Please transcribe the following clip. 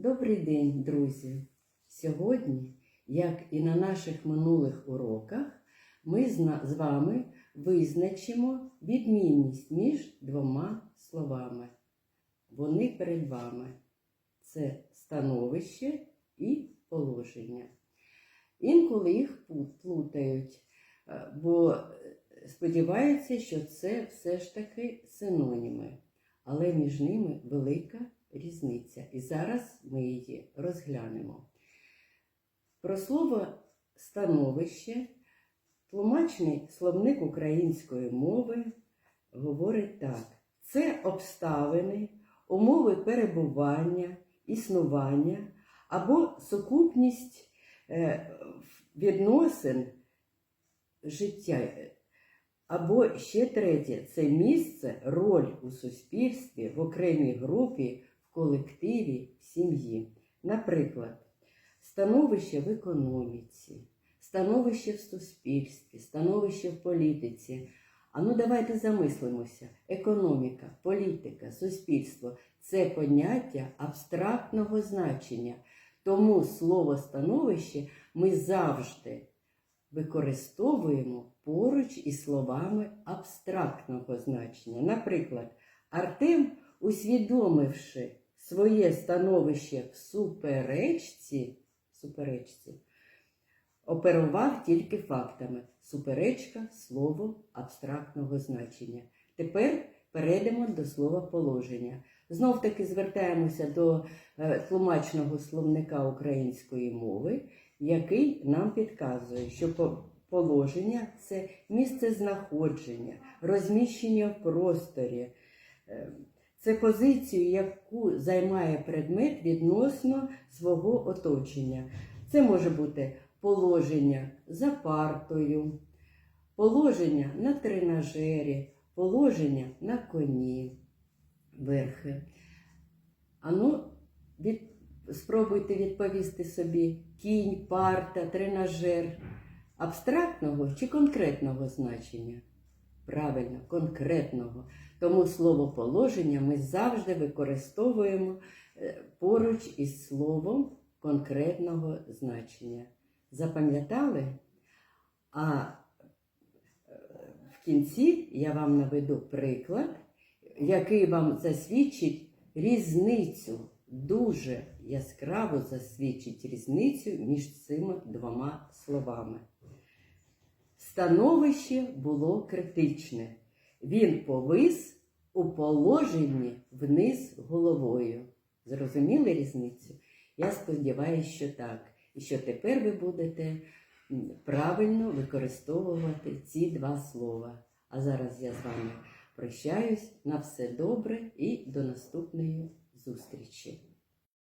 Добрий день, друзі! Сьогодні, як і на наших минулих уроках, ми з вами визначимо відмінність між двома словами. Вони перед вами. Це становище і положення. Інколи їх плутають, е, бо е, сподіваються, що це все ж таки синоніми, але між ними велика різниця. І зараз ми її розглянемо. Про слово становище тлумачний словник української мови говорить так: це обставини, умови перебування, існування або сукупність е, відносин життя. Або ще третє це місце, роль у суспільстві, в окремій групі, в колективі, в сім'ї. Наприклад, становище в економіці, становище в суспільстві, становище в політиці. А ну давайте замислимося. Економіка, політика, суспільство це поняття абстрактного значення. Тому слово становище ми завжди використовуємо поруч із словами абстрактного значення. Наприклад, Артем, усвідомивши своє становище в суперечці, суперечці, оперував тільки фактами. Суперечка слово абстрактного значення. Тепер перейдемо до слова положення. Знов таки звертаємося до е, тлумачного словника української мови, який нам підказує, що положення це місце знаходження, розміщення в просторі. Це позицію, яку займає предмет відносно свого оточення. Це може бути положення за партою, положення на тренажері, положення на коні, верхи. Ану, від... спробуйте відповісти собі кінь, парта, тренажер абстрактного чи конкретного значення? Правильно, конкретного. Тому слово положення ми завжди використовуємо е, поруч із словом конкретного значення. Запам'ятали? А е, в кінці я вам наведу приклад, який вам засвідчить різницю, дуже яскраво засвідчить різницю між цими двома словами. Становище було критичне. Він повис у положенні вниз головою. Зрозуміли різницю? Я сподіваюся, що так. І що тепер ви будете правильно використовувати ці два слова. А зараз я з вами прощаюсь. На все добре і до наступної зустрічі.